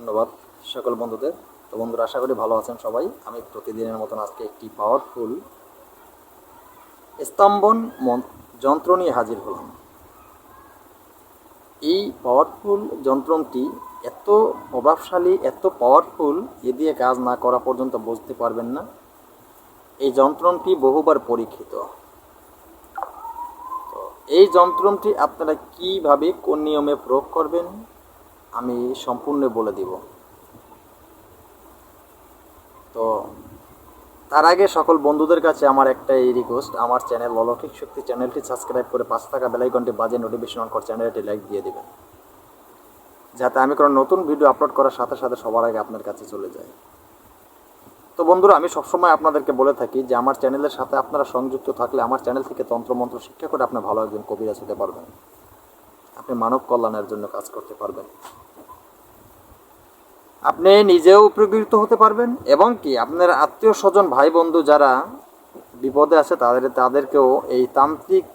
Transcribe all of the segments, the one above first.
ধন্যবাদ সকল বন্ধুদের। তো বন্ধুরা, আশা করি ভালো আছেন সবাই। আমি প্রতিদিনের মতন আজকে একটি পাওয়ারফুল স্তম্ভন যন্ত্র নিয়ে হাজির হলাম। এই পাওয়ারফুল যন্ত্রটি এত প্রভাবশালী, এত পাওয়ারফুল এ দিয়ে কাজ না করা পর্যন্ত বুঝতে পারবেন না। এই যন্ত্রটি বহুবার পরীক্ষিত। এই যন্ত্রটি আপনারা কীভাবে কোন নিয়মে প্রয়োগ করবেন? আমি সম্পূর্ণ বলে দিব। তো, তার আগে সকল বন্ধুদের কাছে আমার একটাই রিকোয়েস্ট আমার চ্যানেল অলৌকিক শক্তি চ্যানেলটি সাবস্ক্রাইব করে পাঁচ টাকা বেলাইকনটি বাজে নোটিফিকেশন অন করে চ্যানেলটি লাইক দিয়ে দেবেন। যাতে আমি কোনো নতুন ভিডিও আপলোড করার সাথে সাথে সবার আগে আপনার কাছে চলে যায়। তো বন্ধুরা, আমি সবসময় আপনাদেরকে বলে থাকি যে আমার চ্যানেলের সাথে আপনারা সংযুক্ত থাকলে আমার চ্যানেল থেকে তন্ত্রমন্ত্র শিক্ষা করে আপনি ভালো একজন কবিরাজ হতে পারবেন। আপনি মানব কল্যাণের জন্য কাজ করতে পারবেন। আপনি নিজেও উপকৃত হতে পারবেন এবং কি আপনার আত্মীয় স্বজন ভাই বন্ধু যারা বিপদে আছে, তাদের, তাদেরকেও এই তান্ত্রিক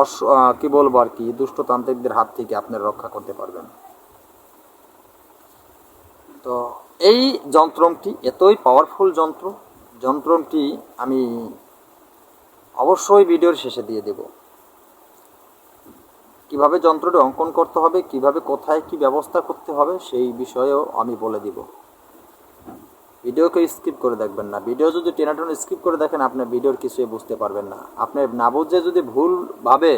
অস কি বলব আর কি, দুষ্ট তান্ত্রিকদের হাত থেকে আপনি রক্ষা করতে পারবেন। তো এই যন্ত্রটি এতই পাওয়ারফুল যন্ত্র যন্ত্রটি আমি অবশ্যই ভিডিওর শেষে দিয়ে দেব। কীভাবে যন্ত্রটি অঙ্কন করতে হবে, কীভাবে কোথায় কি ব্যবস্থা করতে হবে, সেই বিষয়েও আমি বলে দিব। ভিডিওকে স্কিপ করে দেখবেন না। ভিডিও যদি টেনাটন স্কিপ করে দেখেন আপনি ভিডিওর কিছুই বুঝতে পারবেন না। আপনি না বুঝে যদি ভুলভাবে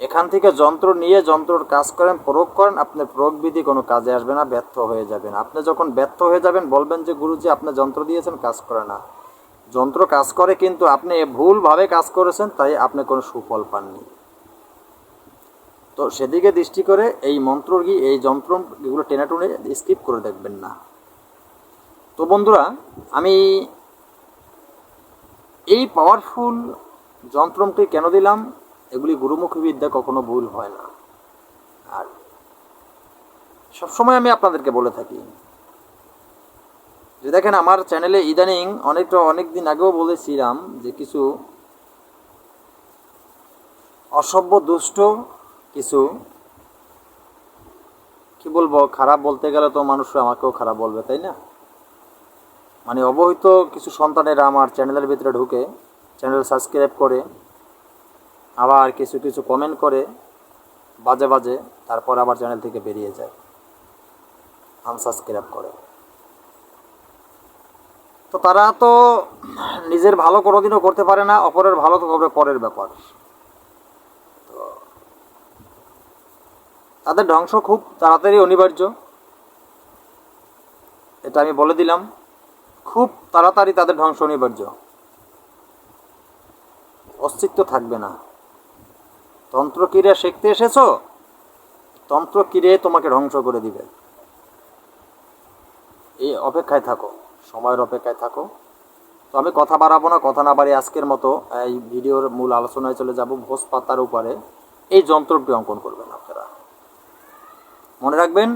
এখান থেকে যন্ত্র নিয়ে যন্ত্রর কাজ করেন, প্রয়োগ করেন, আপনার প্রয়োগ বিধি কোনো কাজে আসবে না, ব্যর্থ হয়ে যাবেন। আপনি যখন ব্যর্থ হয়ে যাবেন, বলবেন যে, গুরুজি, আপনি যন্ত্র দিয়েছেন, কাজ করে না। যন্ত্র কাজ করে, কিন্তু আপনি ভুলভাবে কাজ করেছেন, তাই আপনি কোনো সুফল পাননি। তো সেদিকে দৃষ্টি করে এই মন্ত্র কি এই যন্ত্র এগুলো টেনে টুনে স্কিপ করে দেখবেন না। তো বন্ধুরা, আমি এই পাওয়ারফুল যন্ত্রমটি কেন দিলাম? এগুলি গুরুমুখী বিদ্যা কখনো ভুল হয় না। আর সবসময় আমি আপনাদেরকে বলে থাকি, যে দেখেন আমার চ্যানেলে ইদানিং অনেকটা অনেক দিন আগেও বলেছিলাম যে কিছু অসভ্য, দুষ্ট কিছু? কি বলব, খারাপ বলতে গেলে তো মানুষ আমাকেও খারাপ বলবে, তাই না? মানে অবহিত কিছু সন্তানেরা আমার চ্যানেলের ভিতরে ঢুকে, চ্যানেল সাবস্ক্রাইব করে, আবার কিছু কিছু কমেন্ট করে, বাজে বাজে, তারপর আবার চ্যানেল থেকে বেরিয়ে যায় আনসাবস্ক্রাইব করে। তো তারা তো নিজের ভালো কোনোদিনও করতে পারে না, অপরের ভালো তো করবে পরের ব্যাপার। তাদের ধ্বংস খুব তাড়াতাড়ি অনিবার্য। এটা আমি বলে দিলাম। খুব তাড়াতাড়ি তাদের ধ্বংস অনিবার্য। অস্তিত্ব থাকবে না। তন্ত্রক্রিয়া শিখতে এসেছ? তন্ত্রক্রিয়ে তোমাকে ধ্বংস করে দিবে। এই অপেক্ষায় থাকো, সময়ের অপেক্ষায় থাকো। তো আমি কথা বাড়াবো না, কথা না বাড়ি আজকের মতো এই ভিডিওর মূল আলোচনায় চলে যাব। ভোজ পাতার উপরে। এই যন্ত্রটি অঙ্কন করবেন আপনারা। মনে রাখবেন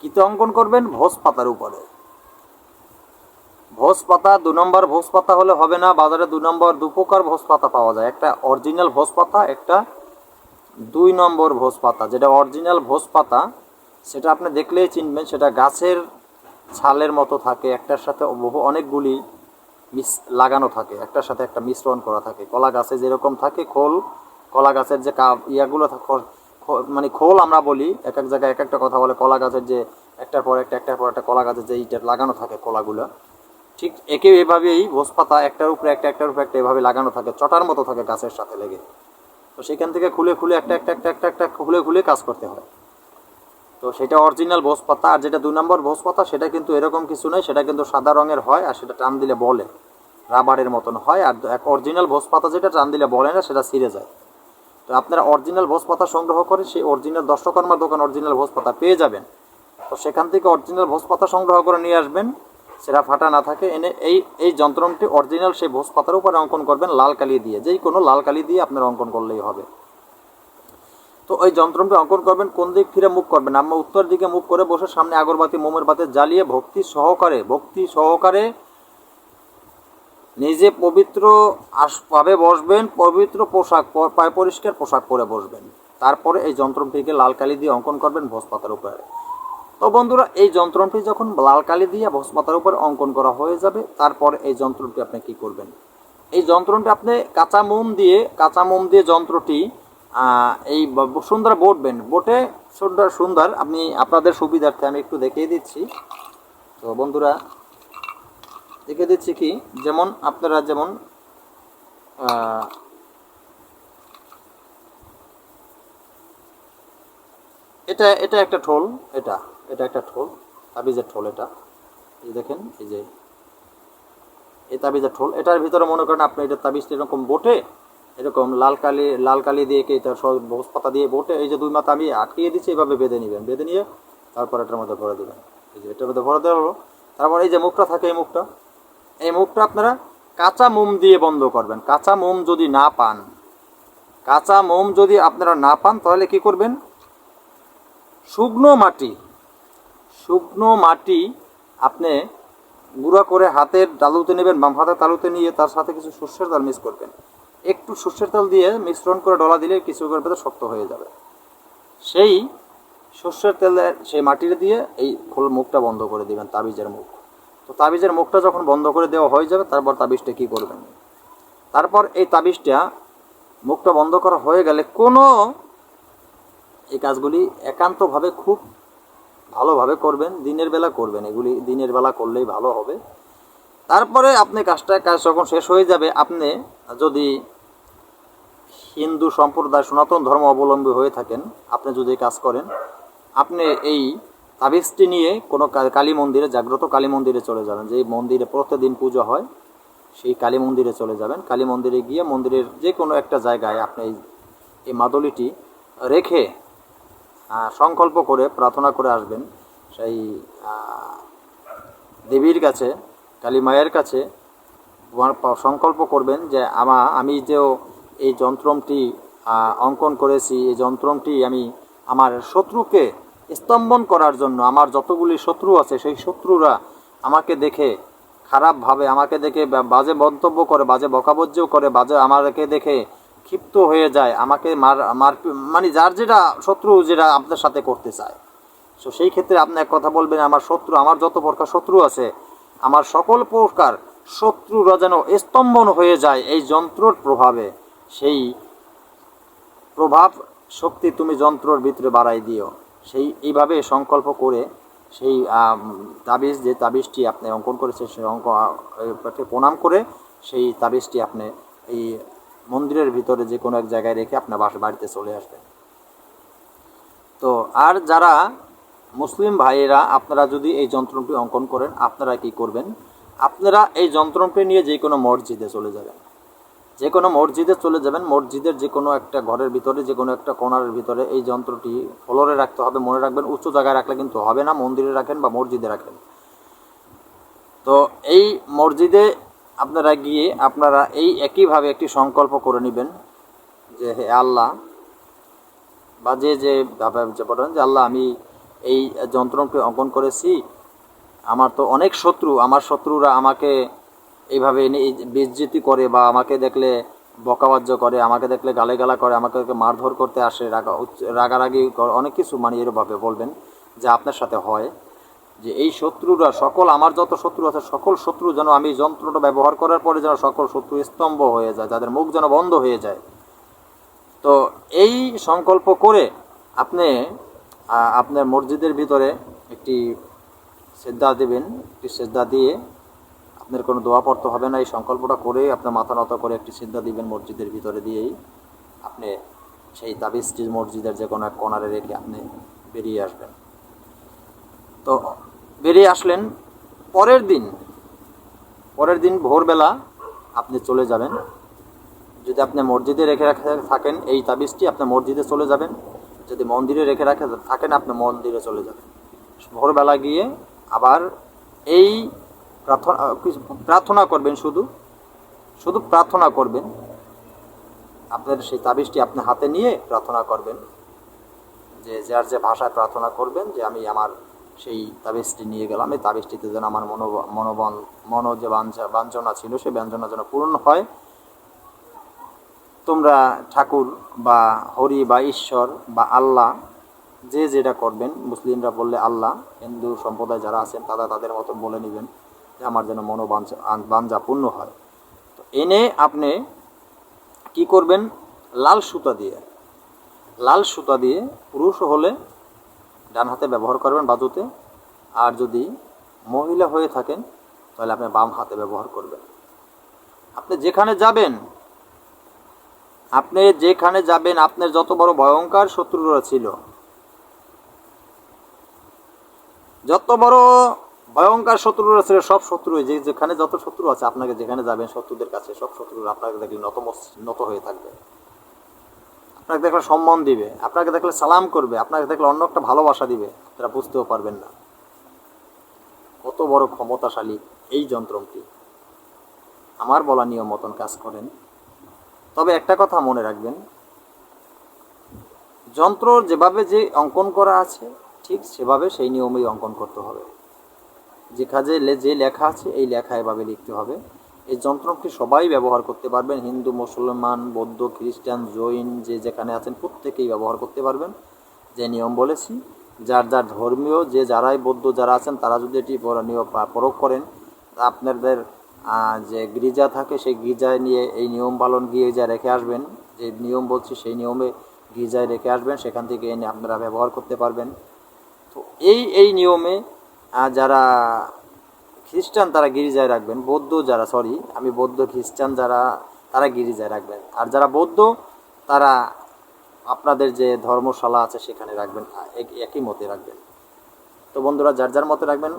কিতে অঙ্কন করবেন ভোজ পাতার উপরে। ভোজ পাতা, দু নম্বর ভোজ পাতা হলে হবে না, বাজারে দু নম্বর দু প্রকার ভোজ পাতা পাওয়া যায়। একটা অরিজিনাল ভোজ পাতা, একটা দুই নম্বর ভোজ পাতা। যেটা অরিজিনাল ভোজ পাতা, সেটা আপনি দেখলেই চিনবেন, সেটা গাছের ছালের মতো থাকে, একটার সাথে বহু অনেকগুলি মিস লাগানো থাকে। একটার সাথে একটা মিশ্রণ করা থাকে। কলা গাছে যেরকম থাকে খোল, কলা গাছের যে কা ইয়াগুলো মানে খোল আমরা বলি, এক এক জায়গায় এক একটা কথা বলে, কলা গাছের যে একটার পর একটা, একটার পর একটা কলা গাছের যে ইটা লাগানো থাকে কলাগুলো, ঠিক একে এভাবেই ভোজ পাতা একটার উপরে একটা, একটার উপরে একটা এভাবে লাগানো থাকে, চটার মতো থাকে গাছের সাথে লেগে। তো সেখান থেকে খুলে খুলে একটা একটা একটা একটা একটা খুলে খুলে কাজ করতে হয়। তো সেটা অরিজিনাল ভোজ পাতা আর যেটা দুই নম্বর ভোজ পাতা সেটা কিন্তু এরকম কিছু নয়, সেটা কিন্তু সাদা রঙের হয়, আর সেটা টান দিলে বলে। রাবারের মতন হয়, আর এক অরিজিনাল ভোজ পাতা যেটা টান দিলে বলে না, সেটা ছিঁড়ে যায়। তো আপনারা অরিজিনাল ভোজ পাতা সংগ্রহ করে সেই অরিজিনাল দর্শকর্মার দোকান অরিজিনাল ভোজ পাতা পেয়ে যাবেন। তো সেখান থেকে অরিজিনাল ভোজ পাতা সংগ্রহ করে নিয়ে আসবেন। সেটা ফাটা না থাকে, এনে এই এই যন্ত্রটি অরিজিনাল সেই ভোজ পাতার উপরে অঙ্কন করবেন লাল কালি দিয়ে। যেই কোনো লাল কালি দিয়ে আপনার অঙ্কন করলেই হবে। তো ওই যন্ত্রটি অঙ্কন করবেন, কোন দিক ফিরে মুখ করবেন? আমরা উত্তর দিকে মুখ করে বসে সামনে আগরবাতি মোমের বাতি জ্বালিয়ে ভক্তি সহকারে ভক্তি সহকারে নিজে পবিত্র আসভাবে বসবেন, পবিত্র পোশাক পায় পরিষ্কার পোশাক পরে বসবেন। তারপরে এই যন্ত্রটিকে লাল কালি দিয়ে অঙ্কন করবেন ভোজ পাতার উপরে। তো বন্ধুরা, এই যন্ত্রটি যখন লাল কালি দিয়ে ভস্মাতার উপরে অঙ্কন করা হয়ে যাবে, তারপর এই যন্ত্রটি আপনি কি করবেন? এই যন্ত্রটি আপনি কাঁচা মোম দিয়ে, কাঁচা মোম দিয়ে যন্ত্রটি এই সুন্দর বটবেন। বোটে সুন্দর সুন্দর। আপনি আপনাদের সুবিধার্থে আমি একটু দেখিয়ে দিচ্ছি। তো বন্ধুরা দেখে দিচ্ছি কি, যেমন আপনারা যেমন এটা এটা একটা ঠোল, এটা এটা একটা ঠোল, তাবিজের ঠোল এটা। দেখেন, এই যে, এই তাবিজের ঠোল। এটার ভিতরে মনে করেন আপনি এটা তাবিজটা এরকম বোটে, এরকম লাল কালি লাল কালি দিয়ে কি এটা বস পাতা দিয়ে বোটে, এই যে দুই মাথা আমি আটকিয়ে দিচ্ছি এইভাবে বেঁধে নেবেন, বেঁধে নিয়ে তারপর এটার মধ্যে ভরে দেবেন। এই যে এটার মধ্যে ভরে দেওয়া হলো, তারপর এই যে মুখটা থাকে এই মুখটা এই মুখটা আপনারা কাঁচা মোম দিয়ে বন্ধ করবেন। কাঁচা মোম যদি না পান, কাঁচা মোম যদি আপনারা না পান, তাহলে কি করবেন? শুকনো মাটি শুকনো মাটি আপনি গুঁড়া করে হাতের ডালুতে নেবেন, বাম হাতের তালুতে নিয়ে তার সাথে কিছু সর্ষের তেল মিক্স করবেন। একটু সর্ষের তেল দিয়ে মিশ্রণ করে ডলা দিলে কিছু করে ভেতর শক্ত হয়ে যাবে। সেই সর্ষের তেলের, সেই মাটির দিয়ে এই খোল মুখটা বন্ধ করে দিবেন, তাবিজের মুখ। তো তাবিজের মুখটা যখন বন্ধ করে দেওয়া হয়ে যাবে, তারপর তাবিজটা কী করবেন? তারপর এই তাবিজটা মুখটা বন্ধ করা হয়ে গেলে কোনো এই কাজগুলি একান্তভাবে খুব ভালোভাবে করবেন, দিনের বেলা করবেন। এগুলি দিনের বেলা করলেই ভালো হবে। তারপরে আপনি কাজটা, কাজ যখন শেষ হয়ে যাবে, আপনি যদি হিন্দু সম্প্রদায় সনাতন ধর্ম অবলম্বী হয়ে থাকেন, আপনি যদি কাজ করেন, আপনি এই তাবিজটি নিয়ে কোনো কালী মন্দিরে জাগ্রত কালী মন্দিরে চলে যাবেন। যে মন্দিরে প্রতিদিন পুজো হয় সেই কালী মন্দিরে চলে যাবেন। কালী মন্দিরে গিয়ে মন্দিরের যে কোনো একটা জায়গায় আপনি এই- মাদলিটি রেখে সংকল্প করে প্রার্থনা করে আসবেন। সেই দেবীর কাছে কালী মায়ের কাছে সংকল্প করবেন যে আমা আমি যেও এই যন্ত্রটি আহ, অঙ্কন করেছি এই যন্ত্রটি আমি আমার শত্রুকে স্তম্ভন করার জন্য আমার যতগুলি শত্রু আছে, সেই শত্রুরা আমাকে দেখে খারাপভাবে, আমাকে দেখে বাজে মন্তব্য করে, বাজে বকাবজ্য করে, বাজে আমাকে দেখে ক্ষিপ্ত হয়ে যায়, আমাকে মার মার মানে যার যেটা শত্রু যেটা আপনার সাথে করতে চায়। তো সেই ক্ষেত্রে আপনি এক কথা বলবেন, আমার শত্রু, আমার যত প্রকার শত্রু আছে, আমার সকল প্রকার শত্রুরা যেন স্তম্ভন হয়ে যায় এই যন্ত্রর প্রভাবে, সেই প্রভাব শক্তি তুমি যন্ত্রর ভিতরে বাড়াই দিও। সেই এইভাবে সংকল্প করে সেই তাবিজ যে তাবিজটি আপনি অঙ্কন করেছেন, সেই অঙ্ক প্রণাম করে সেই তাবিজটি আপনি এই মন্দিরের ভিতরে যে কোনো এক জায়গায় রেখে আপনার বাসা, বাড়িতে চলে আসবেন। তো আর যারা মুসলিম ভাইয়েরা, আপনারা যদি এই যন্ত্রটি অঙ্কন করেন, আপনারা কি করবেন? আপনারা এই যন্ত্রটি নিয়ে যে কোনো মসজিদে চলে যাবেন। যে কোনো মসজিদে চলে যাবেন, মসজিদের যে কোনো একটা ঘরের ভিতরে যে কোনো একটা কোণার ভিতরে এই যন্ত্রটি ফ্লোরে রাখতে হবে, মনে রাখবেন উচ্চ জায়গায় রাখলে কিন্তু হবে না, মন্দিরে রাখেন বা মসজিদে রাখেন। তো এই মসজিদে আপনারা গিয়ে আপনারা এই একইভাবে একটি সংকল্প করে নেবেন যে হে আল্লাহ, বা যে যে বলেন যে, আল্লাহ, আমি এই যন্ত্রটি অঙ্কন করেছি, আমার তো অনেক শত্রু, আমার শত্রুরা আমাকে এইভাবে বিজ্জিতি করে বা আমাকে দেখলে বকাবাজ্য করে, আমাকে দেখলে গালেগালা করে, আমাকে মারধর করতে আসে, রাগা রাগারাগি অনেক কিছু মানে এরভাবে বলবেন যে আপনার সাথে হয়। যে এই শত্রুরা, সকল আমার যত শত্রু আছে, সকল শত্রু যেন আমি যন্ত্রটা ব্যবহার করার পরে যেন সকল শত্রু স্তম্ভ হয়ে যায়, যাদের মুখ যেন বন্ধ হয়ে যায়। তো এই সংকল্প করে আপনি আপনার মসজিদের ভিতরে একটি শ্রদ্ধা দেবেন, একটি শ্রদ্ধা দিয়ে আপনার কোনো দোয়া পড়তে হবে না, এই সংকল্পটা করে আপনার মাথা নত করে একটি শ্রদ্ধা দিবেন মসজিদের ভিতরে দিয়েই আপনি সেই তাবিজটি মসজিদের যে কোনো এক কোনারে রেখে আপনি বেরিয়ে আসবেন। তো বেরিয়ে আসলেন, পরের দিন পরের দিন ভোরবেলা আপনি চলে যাবেন। যদি আপনি মসজিদে রেখে রাখে থাকেন, এই তাবিজটি আপনি মসজিদে চলে যাবেন। যদি মন্দিরে রেখে রাখে থাকেন, আপনি মন্দিরে চলে যাবেন। ভোরবেলা গিয়ে আবার এই প্রার্থনা প্রার্থনা করবেন শুধু? শুধু প্রার্থনা করবেন? আপনার সেই তাবিজটি আপনি হাতে নিয়ে প্রার্থনা করবেন। যে যার যে ভাষায় প্রার্থনা করবেন, যে আমি আমার সেই তাবিজটি নিয়ে গেলাম। এই তাবিজটিতে যেন আমার মনো, মনোবল মনো যে বাঞ্ছা- বাঞ্ছনা ছিল, সেই ব্যঞ্জনা যেন পূরণ হয়। তোমরা ঠাকুর বা হরি বা ঈশ্বর বা আল্লাহ, যে যেটা করবেন, মুসলিমরা বললে আল্লাহ, হিন্দু সম্প্রদায় যারা আছেন, তারা তাদের মতো বলে নেবেন। আমার যেন মনোবাঞ্ছা বাঞ্ছা পূর্ণ হয়। তো এনে আপনি কি করবেন? লাল সুতা দিয়ে, লাল সুতা দিয়ে পুরুষ হলে ডান হাতে ব্যবহার করবেন বাজুতে। আর যদি মহিলা হয়ে থাকেন, তাহলে আপনি বাম হাতে ব্যবহার করবেন। আপনি যেখানে যাবেন, আপনি যেখানে যাবেন, আপনার যত বড় ভয়ঙ্কর শত্রুরা ছিল, যত বড় ভয়ঙ্কর শত্রুরা ছিল সব শত্রু যে যেখানে যত শত্রু আছে আপনাকে যেখানে যাবেন শত্রুদের কাছে, সব শত্রুরা আপনাকে দেখলে নত নত হয়ে থাকবে। আপনাকে দেখলে সম্মান দিবে, আপনাকে দেখলে সালাম করবে, আপনাকে দেখলে অন্য একটা ভালোবাসা দিবে আপনারা বুঝতেও পারবেন না। কত বড় ক্ষমতাশালী এই যন্ত্রটি আমার বলা নিয়ম মতন কাজ করেন। তবে একটা কথা মনে রাখবেন, যন্ত্র যেভাবে যে অঙ্কন করা আছে, ঠিক সেভাবে সেই নিয়মেই অঙ্কন করতে হবে। যে কাজে যে লেখা আছে, এই লেখা এভাবে লিখতে হবে। এই যন্ত্রটি সবাই ব্যবহার করতে পারবেন। হিন্দু, মুসলমান, বৌদ্ধ, খ্রিস্টান, জৈন, যে যেখানে আছেন প্রত্যেকেই ব্যবহার করতে পারবেন। যে নিয়ম বলেছি, যার যার ধর্মীয়, যে যারাই বৌদ্ধ যারা আছেন, তারা যদি এটি নিয়ম প্রয়োগ করেন, আপনাদের যে গির্জা থাকে, সেই গির্জায় নিয়ে এই নিয়ম পালন গির্জায় রেখে আসবেন, যে নিয়ম বলছি, সেই নিয়মে গির্জায় রেখে আসবেন। সেখান থেকে এনে আপনারা ব্যবহার করতে পারবেন। তো এই এই নিয়মে যারা খ্রিস্টান, তারা গির্জায় রাখবেন। বৌদ্ধ যারা সরি আমি বৌদ্ধ খ্রিস্টান যারা, তারা গির্জায় রাখবেন। আর যারা বৌদ্ধ, তারা আপনাদের যে ধর্মশালা আছে, সেখানে রাখবেন। এক- একই মতে রাখবেন। তো বন্ধুরা, যার যার মতে রাখবেন,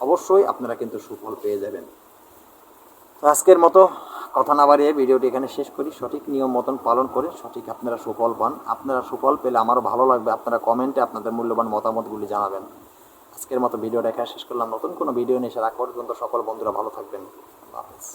অবশ্যই আপনারা কিন্তু সুফল পেয়ে যাবেন। তো আজকের মতো কথা না বাড়িয়ে ভিডিওটি এখানে শেষ করি। সঠিক নিয়ম মতন পালন করে সঠিক আপনারা সুফল পান। আপনারা সুফল পেলে আমারও ভালো লাগবে। আপনারা কমেন্টে আপনাদের মূল্যবান মতামতগুলি জানাবেন। আজকের মতো ভিডিও দেখা শেষ করলাম। নতুন কোনো ভিডিও নিয়ে এসে রাখ পর্যন্ত সকল বন্ধুরা ভালো থাকবেন। আল্লাহ হাফেজ।